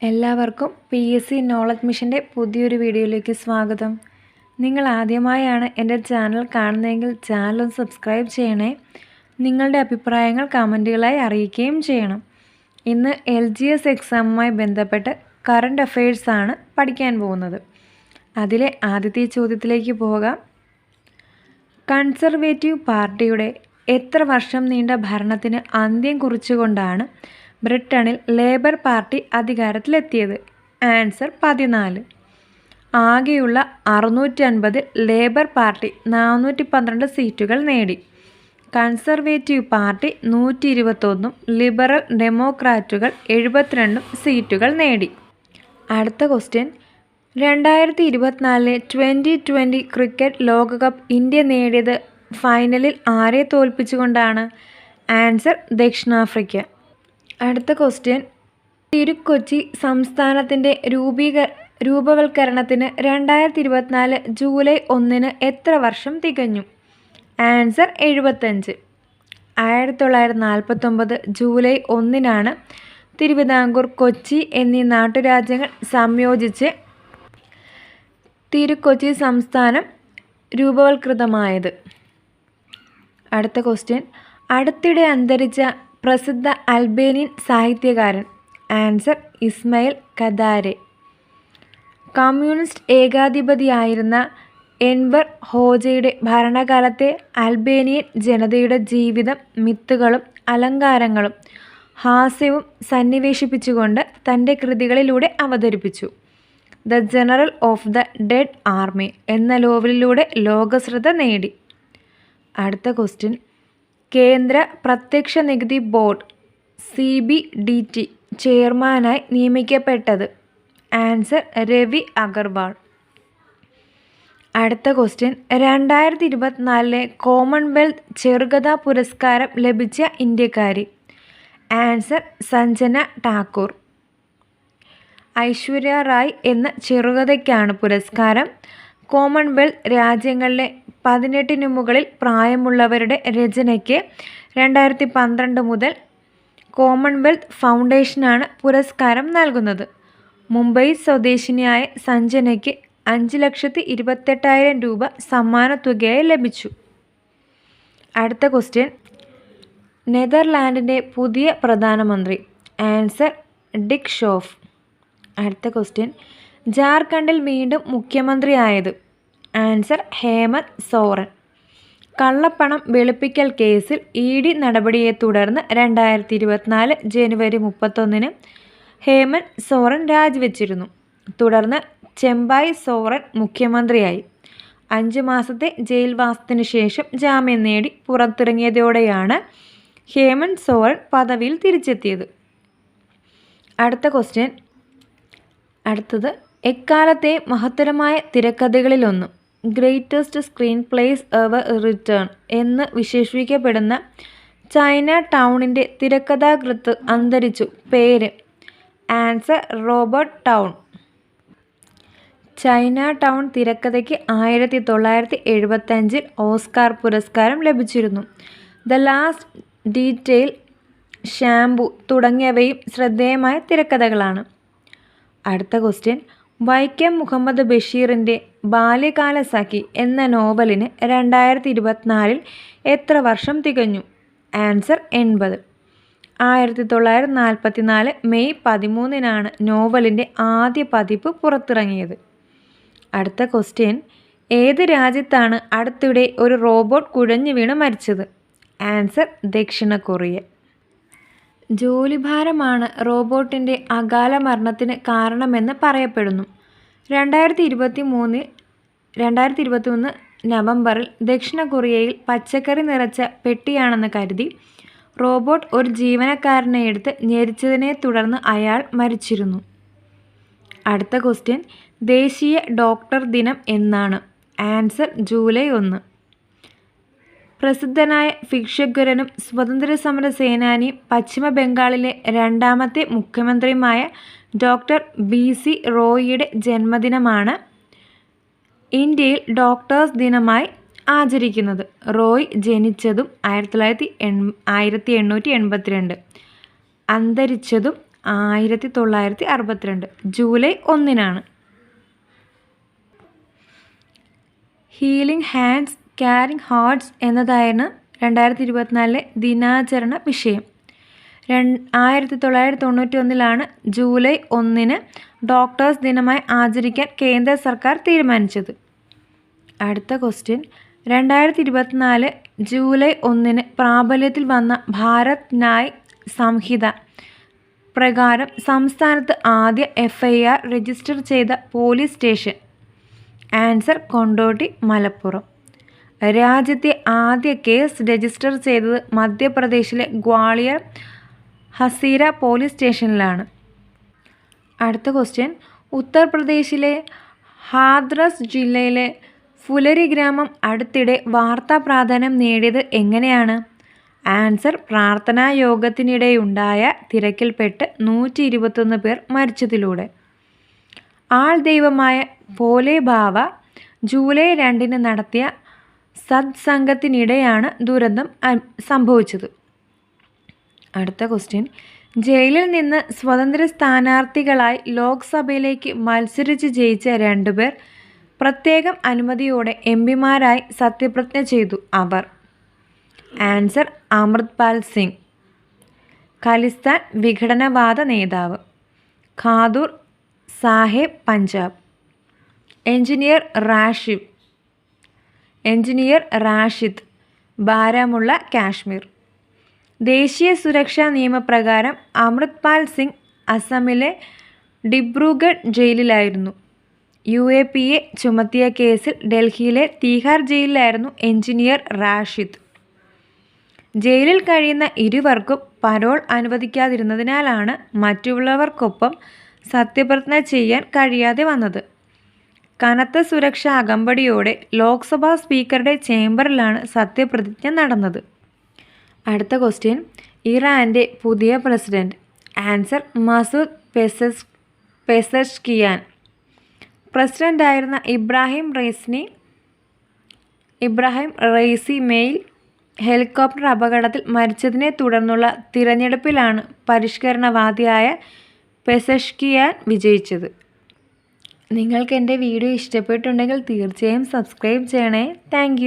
എല്ലാവർക്കും P S C knowledge മിഷന്റെ പുതിയൊരു വീഡിയോയിലേക്ക് സ്വാഗതം. നിങ്ങൾ ആദ്യമായാണ് എന്റെ ചാനൽ കാണുന്നതെങ്കിൽ ചാനൽ ഒന്ന് സബ്സ്ക്രൈബ് ചെയ്യണേ. നിങ്ങളുടെ അഭിപ്രായങ്ങൾ കമന്റുകളായി അറിയിക്കുകയും ചെയ്യണം. ഇന്ന് എൽ ജി എസ് എക്സാമുമായി ബന്ധപ്പെട്ട് കറണ്ട് അഫയേഴ്സാണ് പഠിക്കാൻ പോകുന്നത്. അതിലെ ആദ്യത്തെ ചോദ്യത്തിലേക്ക് പോകാം. കൺസർവേറ്റീവ് പാർട്ടിയുടെ എത്ര വർഷം നീണ്ട ഭരണത്തിന് അന്ത്യം കുറിച്ചുകൊണ്ടാണ് ബ്രിട്ടനിൽ ലേബർ പാർട്ടി അധികാരത്തിലെത്തിയത്. ആൻസർ പതിനാല്. ആകെയുള്ള അറുന്നൂറ്റി അൻപതിൽ ലേബർ പാർട്ടി നാനൂറ്റി പന്ത്രണ്ട് സീറ്റുകൾ നേടി. കൺസർവേറ്റീവ് പാർട്ടി നൂറ്റി ഇരുപത്തൊന്നും ലിബറൽ ഡെമോക്രാറ്റുകൾ എഴുപത്തിരണ്ടും സീറ്റുകൾ നേടി. അടുത്ത ക്വസ്റ്റ്യൻ. രണ്ടായിരത്തി ഇരുപത്തിനാലിലെ ട്വന്റി ട്വന്റി ക്രിക്കറ്റ് ലോകകപ്പ് ഇന്ത്യ നേടിയത് ഫൈനലിൽ ആരെ തോൽപ്പിച്ചുകൊണ്ടാണ്? ആൻസർ ദക്ഷിണാഫ്രിക്ക. അടുത്ത ക്വസ്റ്റ്യൻ തിരുക്കൊച്ചി സംസ്ഥാനത്തിന്റെ രൂപീക രൂപവൽക്കരണത്തിന് രണ്ടായിരത്തി ഇരുപത്തിനാല് ജൂലൈ ഒന്നിന് എത്ര വർഷം തികഞ്ഞു? ആൻസർ എഴുപത്തഞ്ച് ആയിരത്തി തൊള്ളായിരത്തി നാൽപ്പത്തൊമ്പത് ജൂലൈ ഒന്നിനാണ് തിരുവിതാംകൂർ കൊച്ചി എന്നീ നാട്ടുരാജ്യങ്ങൾ സംയോജിച്ച് തിരുക്കൊച്ചി സംസ്ഥാനം രൂപവൽകൃതമായത്. അടുത്ത ക്വസ്റ്റ്യൻ അടുത്തിടെ അന്തരിച്ച പ്രസിദ്ധ അൽബേനിയൻ സാഹിത്യകാരൻ ആൻസർ ഇസ്മയിൽ കദാരെ. കമ്മ്യൂണിസ്റ്റ് ഏകാധിപതിയായിരുന്ന എൻവർ ഹോജയുടെ ഭരണകാലത്തെ അൽബേനിയൻ ജനതയുടെ ജീവിതം മിത്തുകളും അലങ്കാരങ്ങളും ഹാസ്യവും സന്നിവേശിപ്പിച്ചുകൊണ്ട് തന്റെ കൃതികളിലൂടെ അവതരിപ്പിച്ചു. The general of the dead army എന്ന നോവലിലൂടെ ലോകശ്രദ്ധ നേടി. അടുത്ത ക്വസ്റ്റ്യൻ. കേന്ദ്ര പ്രത്യക്ഷ നികുതി board C B D T ചെയർമാനായി നിയമിക്കപ്പെട്ടത് ആൻസർ രവി അഗർവാൾ. അടുത്ത ക്വസ്റ്റ്യൻ. രണ്ടായിരത്തി ഇരുപത്തിനാലിലെ കോമൺവെൽത്ത് ചെറുകഥാ പുരസ്കാരം ലഭിച്ച ഇന്ത്യക്കാരി. ആൻസർ സഞ്ജന ടാക്കൂർ. ഐശ്വര്യ റായ് എന്ന ചെറുകഥയ്ക്കാണ് പുരസ്കാരം. കോമൺവെൽത്ത് രാജ്യങ്ങളിലെ പതിനെട്ടിന് മുകളിൽ പ്രായമുള്ളവരുടെ രചനയ്ക്ക് രണ്ടായിരത്തി പന്ത്രണ്ട് മുതൽ കോമൺവെൽത്ത് ഫൗണ്ടേഷനാണ് പുരസ്കാരം നൽകുന്നത്. മുംബൈ സ്വദേശിനിയായ സഞ്ജനയ്ക്ക് അഞ്ച് ലക്ഷത്തി ഇരുപത്തെട്ടായിരം രൂപ സമ്മാനത്തുകയായി ലഭിച്ചു. അടുത്ത ക്വസ്റ്റ്യൻ. നെതർലാൻഡിന്റെ പുതിയ പ്രധാനമന്ത്രി ആൻസർ ഡിക് ഷോഫ്. അടുത്ത ക്വസ്റ്റ്യൻ. ജാർഖണ്ഡിൽ വീണ്ടും മുഖ്യമന്ത്രിയായത്. ആൻസർ ഹേമന്ത് സോറൻ. കള്ളപ്പണം വെളുപ്പിക്കൽ കേസിൽ ഇ ഡി നടപടിയെ തുടർന്ന് രണ്ടായിരത്തി ഇരുപത്തിനാല് ജനുവരി മുപ്പത്തൊന്നിന് ഹേമന്ത് സോറൻ രാജിവെച്ചിരുന്നു. തുടർന്ന് ചെമ്പായി സോറൻ മുഖ്യമന്ത്രിയായി. അഞ്ച് മാസത്തെ ജയിൽവാസത്തിനു ശേഷം ജാമ്യം നേടി പുറത്തിറങ്ങിയതോടെയാണ് ഹേമന്ത് സോറൻ പദവിയിൽ തിരിച്ചെത്തിയത്. അടുത്ത ക്വസ്റ്റ്യൻ. അടുത്തത് എക്കാലത്തെ മഹത്തരമായ തിരക്കഥകളിലൊന്നും greatest screenplays ever written എന്ന് വിശേഷിപ്പിക്കപ്പെടുന്ന ചൈന ടൗണിന്റെ തിരക്കഥാകൃത്ത് അന്തരിച്ചു പേര് answer Robert Towne Chinatown തിരക്കഥയ്ക്ക് ആയിരത്തി തൊള്ളായിരത്തി എഴുപത്തഞ്ചിൽ ഓസ്കാർ പുരസ്കാരം ലഭിച്ചിരുന്നു. ദ ലാസ്റ്റ് ഡീറ്റെയിൽ ഷാംപു തുടങ്ങിയവയും ശ്രദ്ധേയമായ തിരക്കഥകളാണ്. അടുത്ത ക്വസ്റ്റ്യൻ വൈക്കം മുഹമ്മദ് ബഷീറിന്റെ ബാല്യകാല സഖി എന്ന നോവലിന് രണ്ടായിരത്തി ഇരുപത്തിനാലിൽ എത്ര വർഷം തികഞ്ഞു? ആൻസർ എൺപത്. ആയിരത്തി തൊള്ളായിരത്തി നാൽപ്പത്തി നാല് മെയ് പതിമൂന്നിനാണ് നോവലിന്റെ ആദ്യ പതിപ്പ് പുറത്തിറങ്ങിയത്. അടുത്ത ക്വസ്റ്റ്യൻ ഏത് രാജ്യത്താണ് അടുത്തിടെ ഒരു റോബോട്ട് കുഴഞ്ഞു വീണ് മരിച്ചത്? ആൻസർ ദക്ഷിണ കൊറിയ. ജോലിഭാരമാണ് റോബോട്ടിന്റെ അകാല മരണത്തിന് കാരണമെന്ന് പറയപ്പെടുന്നു. രണ്ടായിരത്തി ഇരുപത്തി മൂന്നിൽ രണ്ടായിരത്തി ഇരുപത്തി മൂന്ന് നവംബറിൽ ദക്ഷിണ കൊറിയയിൽ പച്ചക്കറി നിറച്ച പെട്ടിയാണെന്ന് കരുതി റോബോട്ട് ഒരു ജീവനക്കാരനെ എടുത്ത് ഞെരിച്ചതിനെ തുടർന്ന് അയാൾ മരിച്ചിരുന്നു. അടുത്ത ക്വസ്റ്റ്യൻ ദേശീയ ഡോക്ടർ ദിനം എന്നാണ്. ആൻസർ ജൂലൈ ഒന്ന്. പ്രസിദ്ധനായ ഭിക്ഷഗ്വരനും സ്വതന്ത്ര സമര സേനാനിയും പശ്ചിമ ബംഗാളിലെ രണ്ടാമത്തെ മുഖ്യമന്ത്രിയുമായ ഡോക്ടർ ബി സി റോയിയുടെ ജന്മദിനമാണ് ഇന്ത്യയിൽ ഡോക്ടേഴ്സ് ദിനമായി ആചരിക്കുന്നത്. റോയ് ജനിച്ചതും ആയിരത്തി തൊള്ളായിരത്തി എൺ ആയിരത്തി എണ്ണൂറ്റി എൺപത്തിരണ്ട് അന്തരിച്ചതും ആയിരത്തി തൊള്ളായിരത്തി അറുപത്തിരണ്ട് ജൂലൈ ഒന്നിനാണ്. ഹീലിംഗ് ഹാൻഡ്സ് ക്യാരിങ് ഹാർട്സ് എന്നതായിരുന്നു രണ്ടായിരത്തി ഇരുപത്തിനാലിലെ ദിനാചരണ വിഷയം. രണ്ട് ആയിരത്തി തൊള്ളായിരത്തി തൊണ്ണൂറ്റി ഒന്നിലാണ് ജൂലൈ ഒന്നിന് ഡോക്ടേഴ്സ് ദിനമായി ആചരിക്കാൻ കേന്ദ്ര സർക്കാർ തീരുമാനിച്ചത്. അടുത്ത ക്വസ്റ്റ്യൻ. രണ്ടായിരത്തി ഇരുപത്തിനാല് ജൂലൈ ഒന്നിന് പ്രാബല്യത്തിൽ വന്ന ഭാരത് നായ് സംഹിത പ്രകാരം സംസ്ഥാനത്ത് ആദ്യ എഫ് ഐ ആർ രജിസ്റ്റർ ചെയ്ത police station. Answer Kondotty Malappuram. രാജ്യത്തെ ആദ്യ കേസ് രജിസ്റ്റർ ചെയ്തത് മധ്യപ്രദേശിലെ ഗ്വാളിയർ ഹസീര പോലീസ് സ്റ്റേഷനിലാണ്. അടുത്ത ക്വസ്റ്റ്യൻ. ഉത്തർപ്രദേശിലെ ഹാദ്രസ് ജില്ലയിലെ ഫുലരി ഗ്രാമം അടുത്തിടെ വാർത്താ പ്രാധാന്യം നേടിയത് എങ്ങനെയാണ്? ആൻസർ. പ്രാർത്ഥനാ യോഗത്തിനിടെയുണ്ടായ തിരക്കിൽപ്പെട്ട് നൂറ്റി ഇരുപത്തൊന്ന് പേർ മരിച്ചതിലൂടെ. ആൾ ദൈവമായ പോലെ ബാവ ജൂലൈ രണ്ടിന് നടത്തിയ സത്സംഗത്തിനിടെയാണ് ദുരന്തം സംഭവിച്ചത്. അടുത്ത ക്വസ്റ്റ്യൻ ജയിലിൽ നിന്ന് സ്വതന്ത്ര സ്ഥാനാർത്ഥികളായി ലോക്സഭയിലേക്ക് മത്സരിച്ച് ജയിച്ച രണ്ടുപേർ പ്രത്യേകം അനുമതിയോടെ എം പിമാരായി സത്യപ്രതിജ്ഞ ചെയ്തു അവർ. ആൻസർ അമൃത്പാൽ സിംഗ്. ഖലിസ്ഥാൻ വിഘടനവാദ നേതാവ്. ഖാദൂർ സാഹേബ് പഞ്ചാബ്. എഞ്ചിനീയർ റാഷിദ്. എഞ്ചിനീയർ റാഷിദ് ബാരാമുള്ള കാശ്മീർ. ദേശീയ സുരക്ഷാ നിയമപ്രകാരം അമൃത്പാൽ സിംഗ് അസമിലെ ഡിബ്രൂഗഡ് ജയിലിലായിരുന്നു. യു എ പി എ ചുമത്തിയ കേസിൽ ഡൽഹിയിലെ തീഹാർ ജയിലിലായിരുന്നു എഞ്ചിനീയർ റാഷിദ്. ജയിലിൽ കഴിയുന്ന ഇരുവർക്കും പരോൾ അനുവദിക്കാതിരുന്നതിനാലാണ് മറ്റുള്ളവർക്കൊപ്പം സത്യപ്രതിജ്ഞ ചെയ്യാൻ കഴിയാതെ വന്നത്. കനത്ത സുരക്ഷ അകമ്പടിയോടെ ലോക്സഭാ സ്പീക്കറുടെ ചേംബറിലാണ് സത്യപ്രതിജ്ഞ നടന്നത്. അടുത്ത ക്വസ്റ്റ്യൻ. ഇറാന്റെ പുതിയ പ്രസിഡന്റ് ആൻസർ മസൂദ് പെസസ് പെസഷ്കിയാൻ പ്രസിഡന്റായിരുന്ന ഇബ്രാഹിം റൈസ്നി ഇബ്രാഹിം റൈസി മെയിൽ ഹെലികോപ്റ്റർ അപകടത്തിൽ മരിച്ചതിനെ തുടർന്നുള്ള തിരഞ്ഞെടുപ്പിലാണ് പരിഷ്കരണവാദിയായ പെസഷ്കിയാൻ വിജയിച്ചത്. നിങ്ങൾക്ക് എന്റെ വീഡിയോ ഇഷ്ടപ്പെട്ടുണ്ടെങ്കിൽ തീർച്ചയായും സബ്സ്ക്രൈബ് ചെയ്യണേ. താങ്ക്